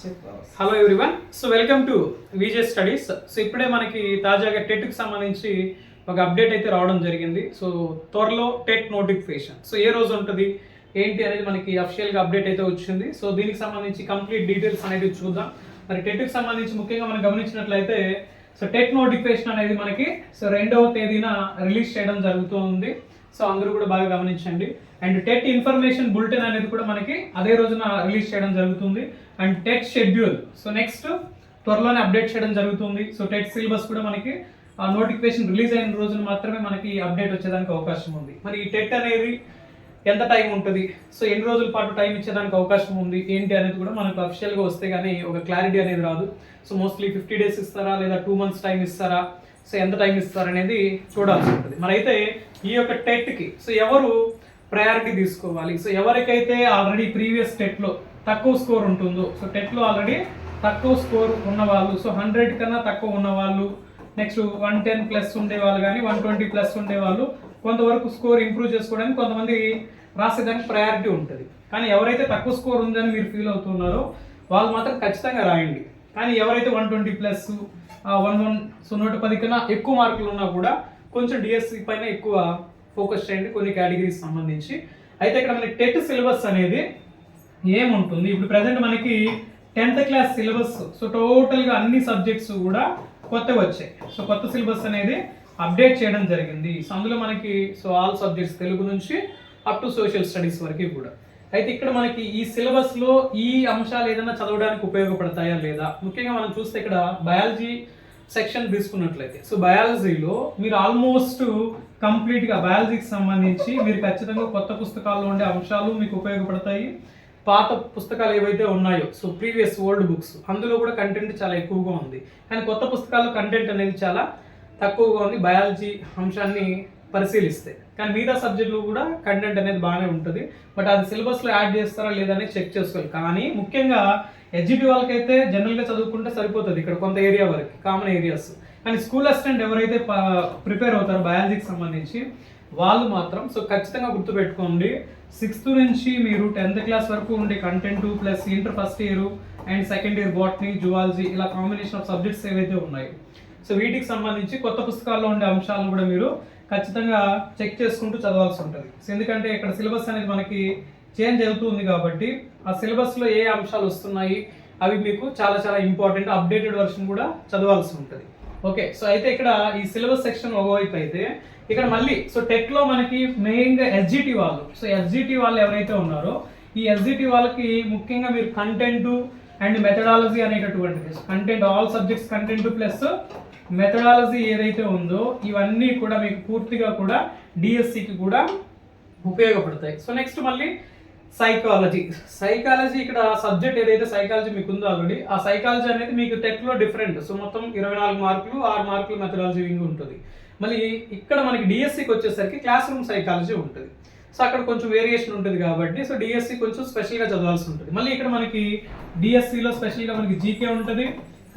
Hello everyone so welcome to VJ studies so ఇప్పుడే మనకి తాజాగా టెట్కి సంబంధించి ఒక అప్డేట్ అయితే రావడం జరిగింది. సో త్వరలో టెట్ నోటిఫికేషన్ సో ఏ రోజు ఉంటుంది? ఏంటి అనేది మనకి అఫిషియల్గా అప్డేట్ అయితే వచ్చింది. సో దీనికి సంబంధించి కంప్లీట్ డీటెయిల్స్ అనేది చూద్దాం. మరి టెట్కి సంబంధించి ముఖ్యంగా మనం గమనించినట్లయితే సో టెట్ నోటిఫికేషన్ అనేది మనకి సో రెండవ తేదీన రిలీజ్ చేయడం జరుగుతుంది సో అందరూ కూడా బాగా గమనించండి. అండ్ టెట్ ఇన్ఫర్మేషన్ బులెటిన్ అనేది కూడా మనకి అదే రోజున రిలీజ్ చేయడం జరుగుతుంది. And TET schedule. So next త్వరలోనే అప్డేట్ చేయడం జరుగుతుంది. సో టెట్ సిలబస్ కూడా మనకి ఆ నోటిఫికేషన్ రిలీజ్ అయిన రోజున మాత్రమే మనకి అప్డేట్ వచ్చేదానికి అవకాశం ఉంది. మరి ఈ టెట్ అనేది ఎంత టైం ఉంటుంది? సో ఎన్ని రోజుల పాటు టైం ఇచ్చేదానికి అవకాశం ఉంది? ఏంటి అనేది కూడా మనకు అఫిషియల్గా వస్తే కానీ ఒక క్లారిటీ అనేది రాదు. సో మోస్ట్లీ ఫిఫ్టీ డేస్ ఇస్తారా? లేదా టూ మంత్స్ టైం ఇస్తారా? సో ఎంత టైం ఇస్తారనేది చూడాల్సి ఉంటుంది. మరి అయితే ఈ యొక్క టెట్కి సో ఎవరు ప్రయారిటీ తీసుకోవాలి? సో ఎవరికైతే ఆల్రెడీ ప్రీవియస్ టెట్లో తక్కువ స్కోర్ ఉంటుందో సో టెట్లో ఆల్రెడీ తక్కువ స్కోర్ ఉన్నవాళ్ళు సో హండ్రెడ్ కన్నా తక్కువ ఉన్నవాళ్ళు నెక్స్ట్ వన్ టెన్ ప్లస్ ఉండేవాళ్ళు కానీ వన్ ట్వంటీ ప్లస్ ఉండేవాళ్ళు కొంతవరకు స్కోర్ ఇంప్రూవ్ చేసుకోవడానికి కొంతమంది రాసేదానికి ప్రయారిటీ ఉంటుంది. కానీ ఎవరైతే తక్కువ స్కోర్ ఉందని మీరు ఫీల్ అవుతున్నారో వాళ్ళు మాత్రం ఖచ్చితంగా రాయండి. కానీ ఎవరైతే one twenty plus one one so నూట పది కన్నా ఎక్కువ మార్కులు ఉన్నా కూడా కొంచెం డిఎస్సి పైన ఎక్కువ ఫోకస్ చేయండి కొన్ని కేటగిరీస్ సంబంధించి. అయితే ఇక్కడ మనకి టెట్ సిలబస్ అనేది ఏముంటుంది? ఇప్పుడు ప్రజెంట్ మనకి టెన్త్ క్లాస్ సిలబస్ సో టోటల్గా అన్ని సబ్జెక్ట్స్ కూడా కొత్తగా వచ్చాయి. సో కొత్త సిలబస్ అనేది అప్డేట్ చేయడం జరిగింది. సో అందులో మనకి సో ఆల్ సబ్జెక్ట్స్ తెలుగు నుంచి అప్ టు సోషల్ స్టడీస్ వరకు కూడా. అయితే ఇక్కడ మనకి ఈ సిలబస్లో ఈ అంశాలు ఏదైనా చదవడానికి ఉపయోగపడతాయా లేదా? ముఖ్యంగా మనం చూస్తే ఇక్కడ బయాలజీ సెక్షన్ తీసుకున్నట్లయితే. సో బయాలజీలో మీరు ఆల్మోస్ట్ కంప్లీట్గా బయాలజీకి సంబంధించి మీరు ఖచ్చితంగా కొత్త పుస్తకాల్లో ఉండే అంశాలు మీకు ఉపయోగపడతాయి. పాత పుస్తకాలు ఏవైతే ఉన్నాయో సో ప్రీవియస్ ఓల్డ్ బుక్స్ అందులో కూడా కంటెంట్ చాలా ఎక్కువగా ఉంది. కానీ కొత్త పుస్తకాల్లో కంటెంట్ అనేది చాలా తక్కువగా ఉంది బయాలజీ అంశాన్ని పరిశీలిస్తే. కానీ మిగతా సబ్జెక్టులు కూడా కంటెంట్ అనేది బాగానే ఉంటుంది. బట్ అది సిలబస్లో యాడ్ చేస్తారా లేదని చెక్ చేసుకోవాలి. కానీ ముఖ్యంగా ఎడ్జిటి వాళ్ళకైతే జనరల్గా చదువుకుంటే సరిపోతుంది ఇక్కడ కొంత ఏరియా వరకు కామన్ ఏరియాస్ కానీ స్కూల్ అసిస్టెంట్ ఎవరైతే ప్రిపేర్ అవుతారో బయాలజీకి సంబంధించి వాళ్ళు మాత్రం సో ఖచ్చితంగా గుర్తుపెట్టుకోండి సిక్స్త్ నుంచి మీరు టెన్త్ క్లాస్ వరకు ఉండే content plus inter first year and second year botany zoology ఇలా కాంబినేషన్ ఆఫ్ సబ్జెక్ట్స్ ఏవైతే ఉన్నాయి. సో వీటికి సంబంధించి కొత్త పుస్తకాల్లో ఉండే అంశాలను కూడా మీరు ఖచ్చితంగా చెక్ చేసుకుంటూ చదవాల్సి ఉంటుంది. సో ఎందుకంటే ఇక్కడ సిలబస్ అనేది మనకి చేంజ్ అవుతుంది కాబట్టి ఆ సిలబస్లో ఏ అంశాలు వస్తున్నాయి అవి మీకు చాలా చాలా ఇంపార్టెంట్ అప్డేటెడ్ వర్షన్ కూడా చదవాల్సి ఉంటుంది. ఓకే సో అయితే ఇక్కడ ఈ సిలబస్ సెక్షన్ ఒకవైపు అయితే ఇక్కడ మళ్ళీ సో టెక్లో మనకి మెయిన్గా ఎస్జిటి వాళ్ళు సో ఎస్జిటి వాళ్ళు ఎవరైతే ఉన్నారో ఈ ఎస్జిటి వాళ్ళకి ముఖ్యంగా మీరు కంటెంట్ అండ్ మెథడాలజీ అనేటటువంటిది content all subjects content plus methodology ఏదైతే ఉందో ఇవన్నీ కూడా మీకు పూర్తిగా కూడా డిఎస్సికి కూడా ఉపయోగపడతాయి. సో నెక్స్ట్ మళ్ళీ సైకాలజీ సైకాలజీ ఇక్కడ సబ్జెక్ట్ ఏదైతే సైకాలజీ మీకు ఉందో ఆల్రెడీ ఆ సైకాలజీ అనేది మీకు టెట్లో డిఫరెంట్ సో మొత్తం ఇరవై నాలుగు మార్కులు ఆరు మార్కులు మెథడాలజీ వింగ్ ఉంటుంది. మళ్ళీ ఇక్కడ మనకి డిఎస్సికి వచ్చేసరికి క్లాస్ రూమ్ సైకాలజీ ఉంటుంది. సో అక్కడ కొంచెం వేరియేషన్ ఉంటుంది కాబట్టి సో డిఎస్సి కొంచెం స్పెషల్గా చదవాల్సి ఉంటుంది. మళ్ళీ ఇక్కడ మనకి డిఎస్సిలో స్పెషల్గా మనకి జీకే ఉంటుంది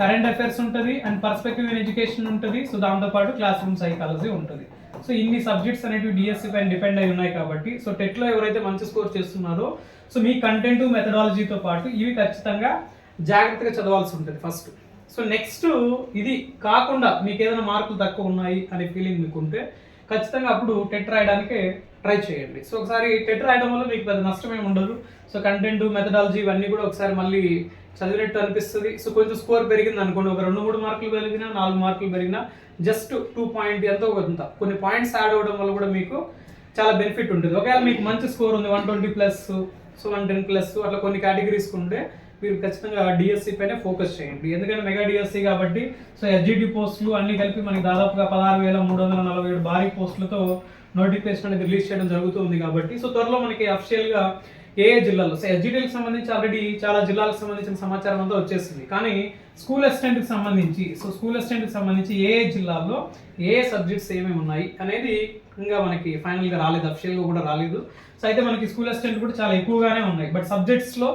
కరెంట్ అఫైర్స్ ఉంటుంది అండ్ పర్స్పెక్టివ్ ఇన్ ఎడ్యుకేషన్ ఉంటుంది. సో దాంతోపాటు క్లాస్ రూమ్ సైకాలజీ ఉంటుంది. సో ఇన్ని సబ్జెక్ట్స్ అనేవి డిఎస్సి పైన డిపెండ్ అయి ఉన్నాయి కాబట్టి సో టెట్లో ఎవరైతే మంచి స్కోర్ చేస్తున్నారో సో మీ కంటెంట్ మెథడాలజీతో పాటు ఇవి ఖచ్చితంగా జాగ్రత్తగా చదవాల్సి ఉంటుంది ఫస్ట్ సో నెక్స్ట్ ఇది కాకుండా మీకు ఏదైనా మార్కులు తక్కువ ఉన్నాయి అనే ఫీలింగ్ మీకు ఉంటే ఖచ్చితంగా అప్పుడు టెట్ రాయడానికి ట్రై చేయండి. సో ఒకసారి టెట్ రాయడం వల్ల మీకు పెద్ద నష్టమేమి ఉండదు. సో కంటెంట్ మెథడాలజీ ఇవన్నీ కూడా ఒకసారి మళ్ళీ చదివినట్టు అనిపిస్తుంది. సో కొంచెం స్కోర్ పెరిగింది అనుకోండి. ఒక రెండు మూడు మార్కులు పెరిగినా నాలుగు మార్కులు పెరిగినా జస్ట్ టూ పాయింట్ ఎంతో కొంత. కొన్ని పాయింట్స్ యాడ్ అవ్వడం వల్ల కూడా మీకు చాలా బెనిఫిట్ ఉంటుంది. ఒకవేళ మీకు మంచి స్కోర్ ఉంది one twenty plus so one ten plus అట్లా కొన్ని కేటగిరీస్ ఉంటే మీరు ఖచ్చితంగా డిఎస్సి పైన ఫోకస్ చేయండి. ఎందుకంటే మెగా డిఎస్సి కాబట్టి సో ఎస్జిటి పోస్టులు అన్ని కలిపి మనకి దాదాపుగా పదహారు వేల మూడు వందల నలభై ఏడు భారీ పోస్టులతో నోటిఫికేషన్ అనేది రిలీజ్ చేయడం జరుగుతుంది కాబట్టి సో త్వరలో మనకి అఫిషియల్గా ఏ జిల్లాలో సో ఎస్జిటీలకు సంబంధించి ఆల్రెడీ చాలా జిల్లాలకు సంబంధించిన సమాచారం అంతా వచ్చేసింది. కానీ స్కూల్ అసిస్టెంట్కి సంబంధించి సో స్కూల్ అసిస్టెంట్కి సంబంధించి ఏ జిల్లాలో జిల్లాల్లో ఏ సబ్జెక్ట్స్ ఏమేమి ఉన్నాయి అనేది ఇంకా మనకి ఫైనల్గా రాలేదు అఫిషియల్గా కూడా రాలేదు. సో అయితే మనకి స్కూల్ అసిస్టెంట్ కూడా చాలా ఎక్కువగానే ఉన్నాయి. బట్ సబ్జెక్ట్స్లో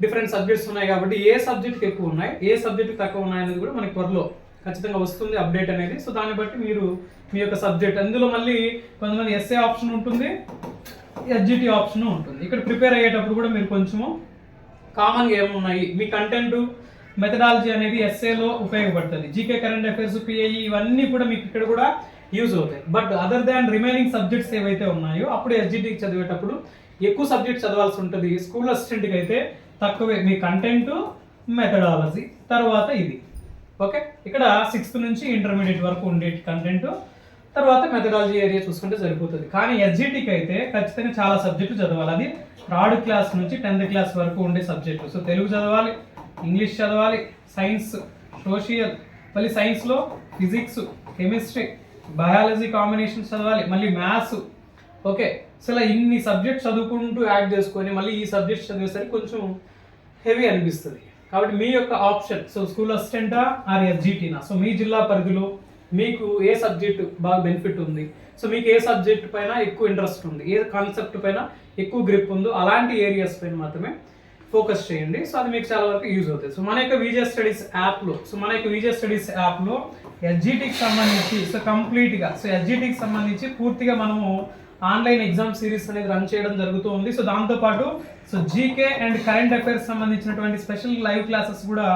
డిఫరెంట్ సబ్జెక్ట్స్ ఉన్నాయి కాబట్టి ఏ సబ్జెక్ట్కి ఎక్కువ ఉన్నాయి ఏ సబ్జెక్ట్ తక్కువ ఉన్నాయి అనేది కూడా మనకి త్వరలో ఖచ్చితంగా వస్తుంది అప్డేట్ అనేది. సో దాన్ని బట్టి మీరు మీ యొక్క సబ్జెక్ట్ అందులో మళ్ళీ కొంతమంది ఎస్ఏ ఆప్షన్ ఉంటుంది ఎస్జిటి ఆప్షన్ ఉంటుంది. ఇక్కడ ప్రిపేర్ అయ్యేటప్పుడు కూడా మీరు కొంచెము కామన్గా ఏమున్నాయి మీ కంటెంట్ మెథడాలజీ అనేది ఎస్ఏలో ఉపయోగపడుతుంది. జీకే కరెంట్ అఫైర్స్ పిఐఈ ఇవన్నీ కూడా మీకు ఇక్కడ కూడా యూజ్ అవుతాయి. But other than remaining subjects ఏవైతే ఉన్నాయో అప్పుడు ఎస్జిటికి చదివేటప్పుడు ఎక్కువ సబ్జెక్ట్ చదవాల్సి ఉంటుంది. స్కూల్ అసిస్టెంట్కి అయితే తక్కువే మీ కంటెంట్ మెథడాలజీ తర్వాత ఇది. ఓకే? ఇక్కడ సిక్స్త్ నుంచి ఇంటర్మీడియట్ వరకు ఉండే కంటెంట్ తర్వాత మెథడాలజీ ఏరియా చూసుకుంటే సరిపోతుంది. కానీ ఎస్జిటికి అయితే ఖచ్చితంగా చాలా సబ్జెక్టు చదవాలి. అది థర్డ్ క్లాస్ నుంచి టెన్త్ క్లాస్ వరకు ఉండే సబ్జెక్టు సో తెలుగు చదవాలి ఇంగ్లీష్ చదవాలి సైన్స్ సోషియల్ మళ్ళీ సైన్స్లో ఫిజిక్స్ కెమిస్ట్రీ బయాలజీ కాంబినేషన్ చదవాలి మళ్ళీ మ్యాథ్స్ ఓకే? సో ఇలా ఇన్ని సబ్జెక్ట్స్ చదువుకుంటూ యాడ్ చేసుకొని మళ్ళీ ఈ సబ్జెక్ట్స్ చదివేసరికి కొంచెం హెవీ అనిపిస్తుంది. కాబట్టి మీ యొక్క ఆప్షన్ సో స్కూల్ అసిస్టెంటా ఆర్ ఎస్జిటీనా సో మీ జిల్లా పరిధిలో మీకు ఏ సబ్జెక్ట్ బాగా బెనిఫిట్ ఉంది? సో మీకు ఏ సబ్జెక్ట్ పైన ఎక్కువ ఇంట్రెస్ట్ ఉంది? ఏ కాన్సెప్ట్ పైన ఎక్కువ గ్రిప్ ఉందో అలాంటి ఏరియాస్ పైన మాత్రమే ఫోకస్ చేయండి. సో అది మీకు చాలా వరకు యూజ్ అవుతుంది. సో మన యొక్క విజయ స్టడీస్ యాప్లో సో మన యొక్క విజయ స్టడీస్ యాప్లో ఎస్జిటీకి సంబంధించి సో కంప్లీట్గా సో ఎస్జిటీకి సంబంధించి పూర్తిగా మనము ఆన్లైన్ ఎగ్జామ్ సిరీస్ అనేది రన్ చేయడం జరుగుతూ ఉంది. సో దాంతోపాటు so GK and current affairs సంబంధించినటువంటి స్పెషల్ లైవ్ క్లాసెస్ కూడా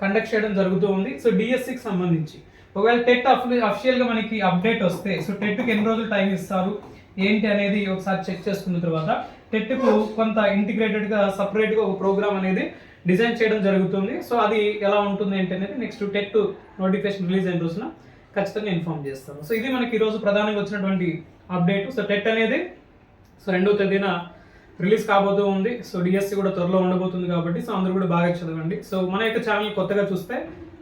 కండక్ట్ చేయడం జరుగుతూ ఉంది. సో డిఎస్సికి సంబంధించి. ఒకవేళ టెట్ అఫిషియల్గా మనకి అప్డేట్ వస్తే సో టెట్కి ఎన్ని రోజులు టైం ఇస్తారు? ఏంటి అనేది ఒకసారి చెక్ చేసుకున్న తర్వాత టెట్కు కొంత ఇంటిగ్రేటెడ్గా సపరేట్గా ఒక ప్రోగ్రామ్ అనేది డిజైన్ చేయడం జరుగుతుంది. సో అది ఎలా ఉంటుంది ఏంటి అనేది నెక్స్ట్ టెట్ నోటిఫికేషన్ రిలీజ్ అయిన రోజున ఖచ్చితంగా ఇన్ఫార్మ్ చేస్తాను. సో ఇది మనకి ఈరోజు ప్రధానంగా వచ్చినటువంటి అప్డేట్ సో టెట్ అనేది సో రెండో తేదీన రిలీజ్ కాబోతూ ఉంది. సో డిఎస్సి కూడా త్వరలో ఉండబోతుంది కాబట్టి సో అందరూ కూడా బాగా చదవండి. సో మన యొక్క ఛానల్ కొత్తగా చూస్తే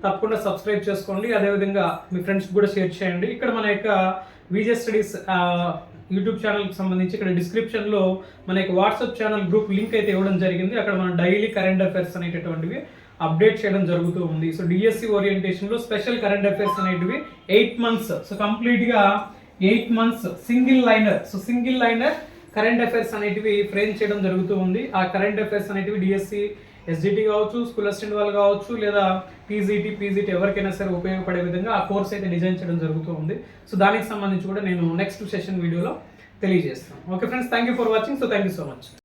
తప్పకుండా సబ్స్క్రైబ్ చేసుకోండి. అదేవిధంగా మీ ఫ్రెండ్స్కి కూడా షేర్ చేయండి. ఇక్కడ మన యొక్క విజే స్టడీస్ యూట్యూబ్ ఛానల్కి సంబంధించి ఇక్కడ డిస్క్రిప్షన్లో మన యొక్క వాట్సాప్ ఛానల్ గ్రూప్ లింక్ అయితే ఇవ్వడం జరిగింది. అక్కడ మనం డైలీ కరెంట్ అఫైర్స్ అనేటటువంటివి అప్డేట్ చేయడం జరుగుతూ ఉంది. సో డిఎస్సి ఓరియంటేషన్లో స్పెషల్ కరెంట్ అఫైర్స్ అనేటివి ఎయిట్ మంత్స్ సో కంప్లీట్గా eight months single liner so single liner current affairs అనేటివి ఫ్రేమ్ చేయడం జరుగుతూ ఉంది. ఆ కరెంట్ అఫైర్స్ అనేటివి డిఎస్సి ఎస్జిటి కావచ్చు స్కూల్ అసిస్టెంట్ వాళ్ళు కావచ్చు లేదా పీజీటీ పీజీటీ ఎవరికైనా సరే ఉపయోగపడే విధంగా ఆ కోర్స్ అయితే డిజైన్ చేయడం జరుగుతూ ఉంది. సో దానికి సంబంధించి కూడా నేను నెక్స్ట్ సెషన్ వీడియోలో తెలియజేస్తాను. Okay friends thank you for watching so thank you so much